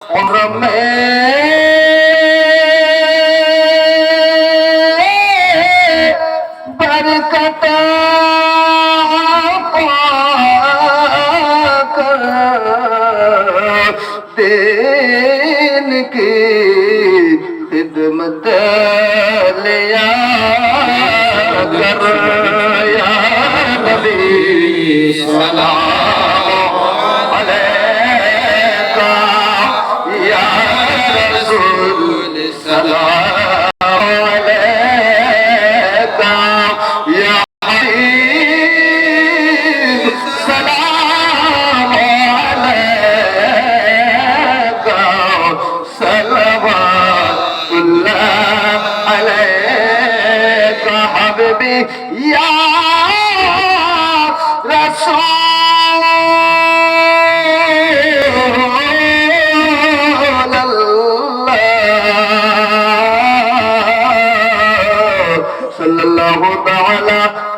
उम्र में बरकत पाकर दिन की বলবে ইয়া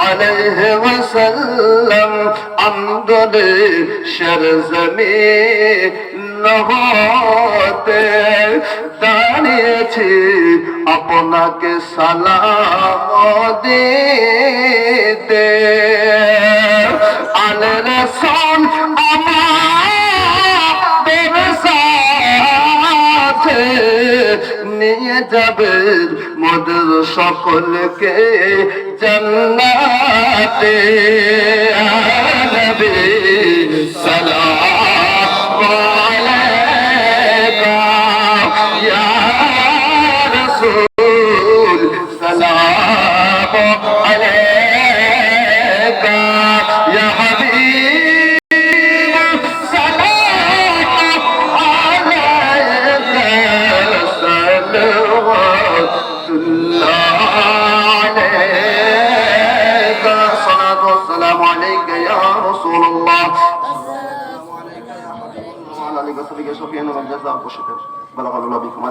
আলাইহি ওয়াসাল্লাম আমদরে সরজমে নহতে দাঁড়িয়েছি। আপনাকে সালাম দিয়ে রসুল আমার সাথে নিয়ে যাবে মধুর সকলকে জন্নাতে নবী সালাম আলাইকা ইয়া রাসূল। সালাম আলাইকা। عليك الصلاة والسلام عليك يا رسول الله السلام عليك يا حبيب الله وعلى آله وصحبه وسلم بلغ الله بكم